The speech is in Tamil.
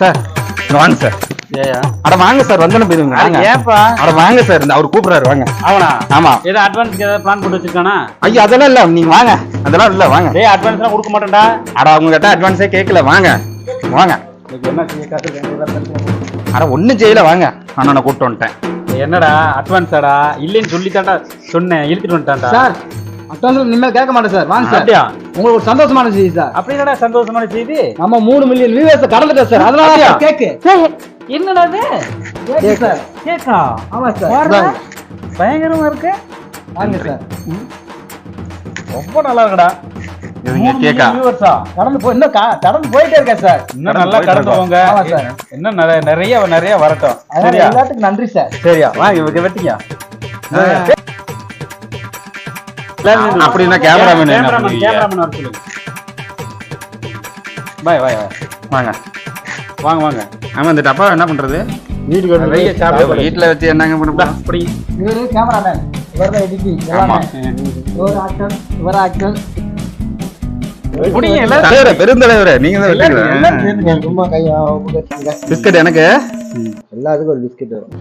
சார் வாங்க சார். அட வாங்க சார் வந்தன போயிருங்க வாங்க. ஏப்பா. அட வாங்க சார் இந்த அவர் கூப்பிடுறாரு வாங்க. அவனா? ஆமா. ஏதோ அட்வான்ஸ் ஏதாவது பிளான் போட்டு வச்சிருக்கானா? ஐயோ அதெல்லாம் இல்ல நீங்க வாங்க. அதெல்லாம் இல்ல வாங்க. டேய் அட்வான்ஸ் எல்லாம் கொடுக்க மாட்டேன்டா. அட அவங்க கிட்ட அட்வான்ஸே கேட்கல வாங்க. வாங்க. அட ஒண்ணும் செய்யல வாங்க. அண்ணனை கூப்பிட்டு வந்துட்டேன். என்னடா அட்வான்ஸாடா இல்லைன்னு சொல்லித்தான்டா சொன்னேன் இழுத்துட்டு வந்துட்டான்டா. சார் அட்வான்ஸ் இனிமேல் கேட்க மாட்டேன் சார். வாங்க சார். உங்களுக்கு ஒரு சந்தோஷமான செய்தி சார். அப்படி என்னடா சந்தோஷமான செய்தி? நம்ம மூணு மில்லியன் வியூவர்ஸ் கடந்துட்டோம் சார். அதனால கேக்கு. என்னடா இது? Cake sir. கேக்கா? ஆமா சார். பயங்கரமா இருக்கு. வாங்க சார். ரொம்ப நல்லா இருக்குடா. இதுங்க கேக்கா? வியூவர்ஸா கடந்து போய் இன்னும் கடந்து போயிட்டே இருக்கேன் சார். இன்னும் நல்லா கடந்து போங்க ஆமா சார். இன்னும் நிறைய நிறைய வரட்டும். எல்லாத்துக்கும் நன்றி சார். சரியா? வாங்க இவங்க வெட்டிங்க அப்படின்னா கேமராமேன் பாய் பாய் வாங்க. வாங்க வாங்க. ஆமா இந்த டப்பா என்ன பண்றது? வீட்டுக்கு வீட்டுல வச்சு என்னங்க பண்ண? அப்படி இவரு கேமராமேன் இவர் தான் எடிட்டிங் ஆமா. இவர் ஆக்டர் இவர் ஆக்டர் பெருந்தலைவரே நீங்க தான் பிஸ்கட் எனக்கு? எல்லாத்துக்கும் ஒரு பிஸ்கெட் வரும்.